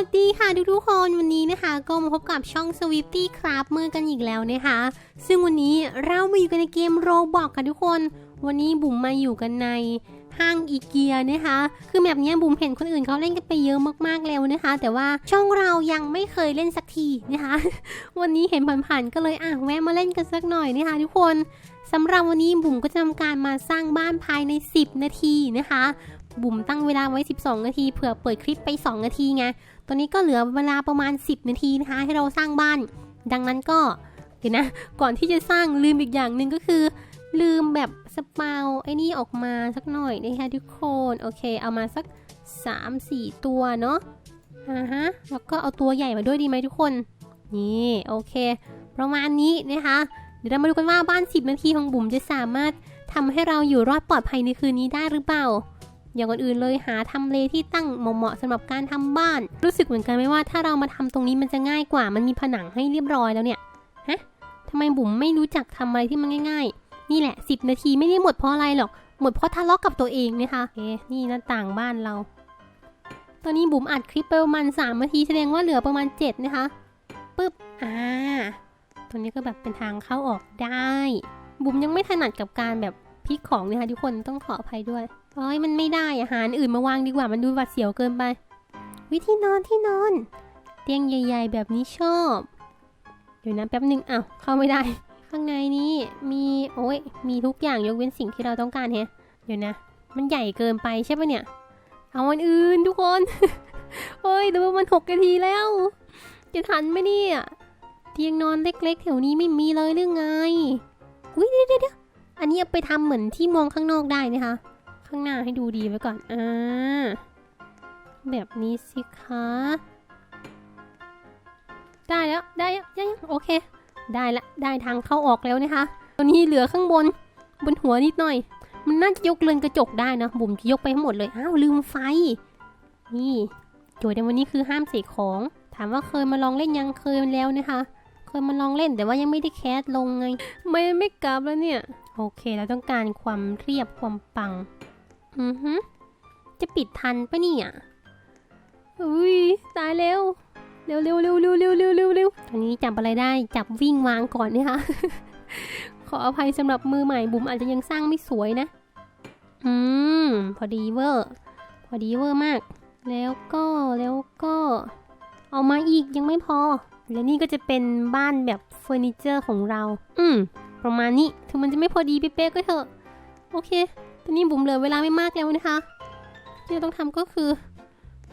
วัสดีค่ะทุกๆคนวันนี้นะคะ ก็มาพบกับช่อง Swifty Craft มือกันอีกแล้วนะคะ ซึ่งวันนี้เรามาอยู่กันในเกมโรบอกค่ะทุกคน วันนี้บุ๋มมาอยู่กันในห้างอีเกียนะคะ คือแบบนี้บุ๋มเห็นคนอื่นเขาเล่นกันไปเยอะมากๆแล้วนะคะ แต่ว่าช่องเรายังไม่เคยเล่นสักทีนะคะ วันนี้เห็นผ่านๆก็เลยอะแวะมาเล่นกันสักหน่อยนะคะ ทุกคนสำหรับวันนี้บุ๋มก็จะทำการมาสร้างบ้านภายใน 10 นาทีนะคะ บุ๋มตั้งเวลาไว้ 12 นาทีเผื่อเปิดคลิปไป 2 นาทีไง ตอนนี้ก็เหลือเวลาประมาณ 10 นาทีนะคะให้เราสร้างบ้าน ดังนั้นก็เดี๋ยวนะ ก่อนที่จะสร้างลืมอีกอย่างหนึ่งก็คือ ลืมแบบสเปาไอ้นี่ออกมาสักหน่อยนะคะทุกคน โอเค เอามาสัก 3-4 ตัวเนาะอ่าฮะ แล้วก็เอาตัวใหญ่มาด้วยดีไหมทุกคน นี่ โอเค ประมาณนี้นะคะ เดี๋ยวเรามาดูกันว่าบ้าน 10 นาทีของบุ๋มจะสามารถทำให้เราอยู่รอดปลอดภัยในคืนนี้ได้หรือเปล่า อย่างอื่นเลยหาทำเลที่ตั้งเหมาะๆสำหรับการทำบ้าน รู้สึกเหมือนกันไหมว่าถ้าเรามาทำตรงนี้มันจะง่ายกว่า มันมีผนังให้เรียบร้อยแล้วเนี่ยฮะทำไมบุ๋มไม่รู้จักทำอะไรที่มันง่าย ๆ นี่แหละ 10 นาทีไม่ได้หมดเพราะอะไรหรอก หมดเพราะทะเลาะกับตัวเองนะคะโอเคนี่หน้าต่างบ้านเรา ตอนนี้บุ๋มอัดคลิปไปประมาณ3นาทีแสดงว่าเหลือประมาณ 7 นะคะปึ๊บอ่าตรงนี้ก็แบบเป็นทางเข้าออกได้ บุ๋มยังไม่ถนัดกับการแบบพลิกของนะคะทุกคนต้องขออภัยด้วย เอ้ยมันไม่ได้อาหารอื่นมาวางดีกว่ามันดูหวาดเสียวเกินไป วิธีนอนที่นอน เตียงใหญ่ ๆ แบบนี้ชอบ เดี๋ยวนะแป๊บหนึ่งอ้าวเข้าไม่ได้ ข้างในนี้มีโอ้ยมีทุกอย่างยกเว้นสิ่งที่เราต้องการแฮะเดี๋ยวนะ มันใหญ่เกินไปใช่ปะเนี่ย เอาอันอื่นทุกคนเฮ้ยแต่ว่ามันหกนาทีแล้ว จะทันไหมเนี่ยเตียงนอนเล็กๆแถวนี้ไม่มีเลยหรือไง อุ้ยเดี๋ยวเดี๋ยวอันนี้ไปทำเหมือนที่มองข้างนอกได้นะคะ ข้างหน้าให้ดูดีไว้ก่อนอ่าแบบนี้สิคะ ได้แล้ว ได้แล้วได้แล้วโอเค ได้ละ ได้ทางเข้าออกแล้วนะคะตอนนี้เหลือข้างบน บนหัวนิดหน่อย มันน่าจะยกเรือนกระจกได้นะ บุ๋มจะยกไปทั้งหมดเลย อ้าว ลืมไฟ นี่โจทย์ในวันนี้คือห้ามเสกของ ถามว่าเคยมาลองเล่นยังเคยแล้วนะคะ เคยมาลองเล่นแต่ว่ายังไม่ได้แคสลงไง ไม่ไม่กลับแล้วเนี่ย โอเค เราต้องการความเรียบความปัง อือฮึจะปิดทันปะเนี่ยอุ้ยตายเร็วเร็วเร็วเร็วเร็วเร็วเร็วเร็วเร็วตอนนี้จับอะไรได้จับวิ่งวางก่อนนะคะ ขออภัยสำหรับมือใหม่บุ๋มอาจจะยังสร้างไม่สวยนะ อืม พอดีเวอร์ พอดีเวอร์มาก แล้วก็แล้วก็ เอามาอีกยังไม่พอ และนี่ก็จะเป็นบ้านแบบเฟอร์นิเจอร์ของเรา อืม ประมาณนี้ถึงมันจะไม่พอดีเป๊ะก็เถอะ โอเค ตอนนี้บุ๋มเหลือเวลาไม่มากแล้วนะคะ ที่เราต้องทำก็คือ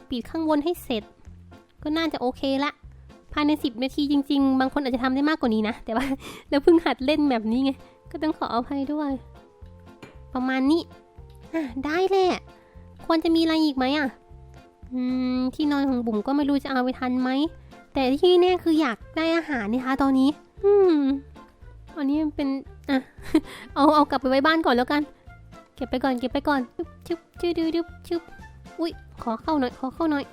ปิดข้างบนให้เสร็จ ก็น่าจะโอเคละ ภายใน 10 นาทีจริง ๆ บางคนอาจจะทำได้มากกว่านี้นะ แต่ว่าเราเพิ่งหัดเล่นแบบนี้ไง ก็ต้องขออภัยด้วย ประมาณนี้ อะ ได้แหละ ควรจะมีอะไรอีกไหมอะ อืม ที่นอนของบุ๋มก็ไม่รู้จะเอาไปทันไหม แต่ที่แน่คืออยากได้อาหารนะคะ ตอนนี้ อืมอันนี้เป็น อะ เอา เอากลับไปไว้บ้านก่อนแล้วกัน เก็บไปก่อนเก็บไปก่อนชุบชุบชุบชุบชุบชุบอุ้ยขอเข้าหน่อยขอเข้าหน่อย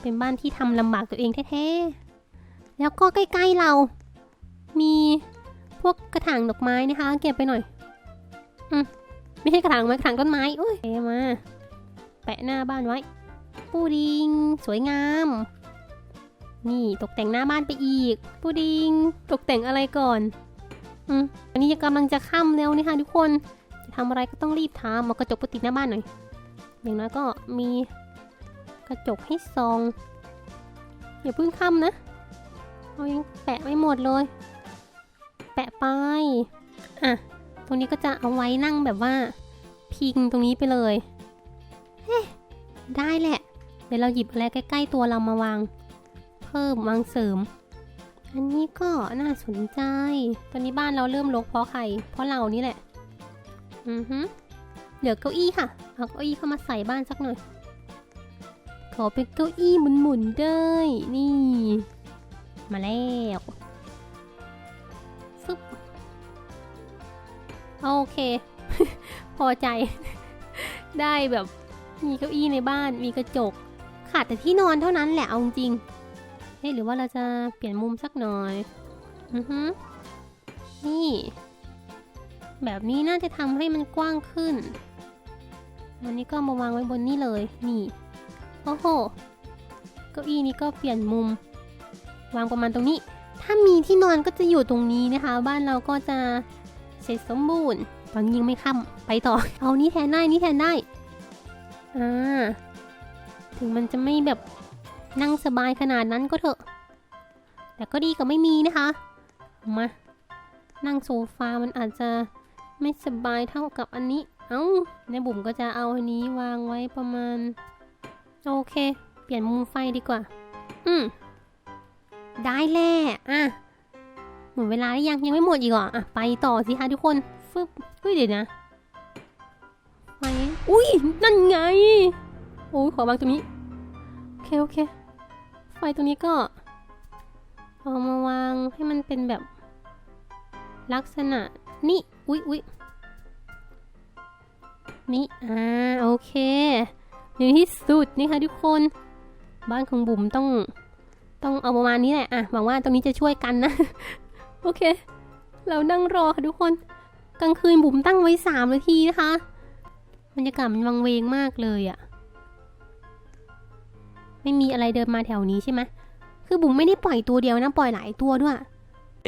เป็นบ้านที่ทำลำบากตัวเองแท้ๆแล้วก็ใกล้ๆเรา มีพวกกระถางดอกไม้นะคะ เก็บไปหน่อย อืมไม่ใช่กระถางไม้กระถางต้นไม้อุ้ยเอามา แปะหน้าบ้านไว้ปูดิง สวยงาม นี่ตกแต่งหน้าบ้านไปอีก ปูดิง ตกแต่งอะไรก่อน อืมอันนี้กำลังจะค่ำแล้วนี่ค่ะทุกคน ทำอะไรก็ต้องรีบทำเอากระจกไปติดหน้าบ้านหน่อย อย่างน้อยก็มีกระจกให้ซองอย่าเพิ่งค่ำนะเอายังแปะไม่หมดเลย แปะไปอะตรงนี้ก็จะเอาไว้นั่งแบบว่า พิงตรงนี้ไปเลยเฮ้ได้แหละ เดี๋ยวเราหยิบอะไรใกล้ ๆ ตัวเรามาวาง เพิ่มวางเสริม อันนี้ก็น่าสนใจ ตอนนี้บ้านเราเริ่มรกเพราะใคร เพราะเรานี่แหละ อือฮึเหลือเก้าอี้ค่ะ เอาเก้าอี้เข้ามาใส่บ้านสักหน่อย ขอเป็นเก้าอี้หมุนๆได้ นี่ มาแล้วฟึบโอเค พอใจ ได้แบบ มีเก้าอี้ในบ้าน มีกระจก ขาดแต่ที่นอนเท่านั้นแหละเอาจริงเฮ้หรือว่าเราจะเปลี่ยนมุมสักหน่อย อือฮึนี่ แบบนี้น่าจะทำให้มันกว้างขึ้นอันนี้ก็มาวางไว้บนนี่เลย นี่ โอ้โหก้าอี้นี้ก็เปลี่ยนมุม วางประมาณตรงนี้ ถ้ามีที่นอนก็จะอยู่ตรงนี้นะคะ บ้านเราก็จะเสร็จสมบูรณ์ตอนยังไม่ค่ำไปต่อ เอานี่แทนได้ นี่แทนได้ อ่า ถึงมันจะไม่แบบนั่งสบายขนาดนั้นก็เถอะ แต่ก็ดีกว่าไม่มีนะคะ มา นั่งโซฟา มันอาจจะ ไม่สบายเท่ากับอันนี้ เอ้าในบุ๋มก็จะเอาอันนี้วางไว้ประมาณ โอเค เปลี่ยนมุมไฟดีกว่า อืม ได้แหละอะ หมดเวลาหรือยังยังไม่หมดอีกเหรออะ ไปต่อสิคะทุกคนฟึบเฮ้ยเดี๋ยวนะไฟอุ้ย นั่นไง โอ้ยขอวางตรงนี้ โอเค โอเค ไฟตรงนี้ก็ เอามาวางให้มันเป็นแบบ ลักษณะนี่อุ๊ยอุ๊ยนี่อ่าโอเคในที่สุดนี่ค่ะทุกคน บ้านของบุ๋มต้องต้องเอาประมาณนี้แหละอะหวังว่าตรงนี้จะช่วยกันนะ โอเค เรานั่งรอค่ะทุกคน กลางคืนบุ๋มตั้งไว้สามนาทีนะคะบรรยากาศมันวังเวงมากเลยอะไม่มีอะไรเดินมาแถวนี้ใช่ไหมคือบุ๋มไม่ได้ปล่อยตัวเดียวนะ ปล่อยหลายตัวด้วย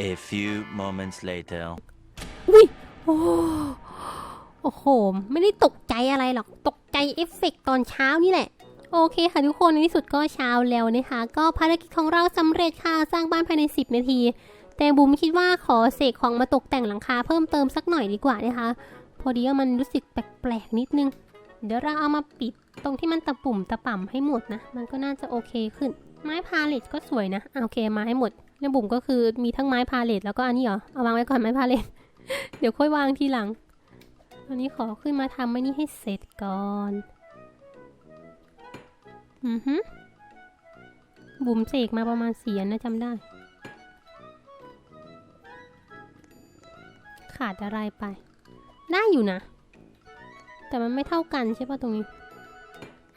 A few moments later. อุ้ยโอ้โอ้โห ไม่ได้ตกใจอะไรหรอก ตกใจเอฟเฟกต์ตอนเช้านี่แหละ โอเคค่ะทุกคนในที่สุดก็เช้าแล้วนะคะ ก็ภารกิจของเราสำเร็จค่ะ สร้างบ้านภายใน 10 นาที แต่บุ๋มคิดว่าขอเสกของมาตกแต่งหลังคาเพิ่มเติมสักหน่อยดีกว่านะคะ พอดีว่ามันรู้สึกแปลกๆนิดนึง เดี๋ยวเราเอามาปิดตรงที่มันตะปุ่มตะป่ำให้หมดนะ มันก็น่าจะโอเคขึ้น ไม้พาเลตก็สวยนะ โอเคมาให้หมด แล้วบุ๋มก็คือมีทั้งไม้พาเลตแล้วก็อันนี้เหรอ เอาวางไว้ก่อนไม้พาเลต เดี๋ยวค่อยวางทีหลังอันนี้ขอขึ้นมาทำไม่นี่ให้เสร็จก่อน อือฮึบุ๋มเสกมาประมาณเสียนนะจำได้ ขาดอะไรไป ได้อยู่นะ แต่มันไม่เท่ากันใช่ป่ะตรงนี้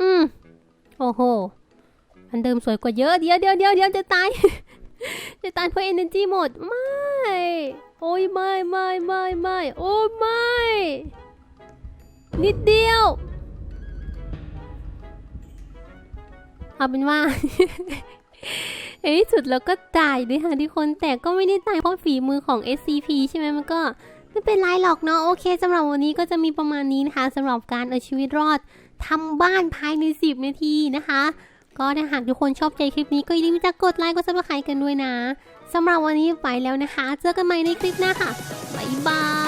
อืม โอ้โห อันเดิมสวยกว่าเยอะ เดี๋ยวเดี๋ยวเดี๋ยวเดี๋ยวจะตาย จะตายเพราะ energy หมด ไม่ โอ้ยไม่ไม่ไม่ไม่โอ้ไม่ นิดเดียว เอาเป็นว่า ในที่สุดแล้วก็ตายด้วยค่ะทุกคน แต่ก็ไม่ได้ตายเพราะฝีมือของ SCP ใช่ไหมมันก็ไม่เป็นไรหรอกเนาะ โอเคสำหรับวันนี้ก็จะมีประมาณนี้นะคะสำหรับการเอาชีวิตรอดทำบ้านภายใน 10 นาทีนะคะ ก็ถ้าหากทุกคนชอบใจคลิปนี้ก็อย่าลืมจะกดไลค์กดซับสไครต์กันด้วยนะสำหรับวันนี้ไปแล้วนะคะ เจอกันใหม่ในคลิปหน้าค่ะบ๊ายบาย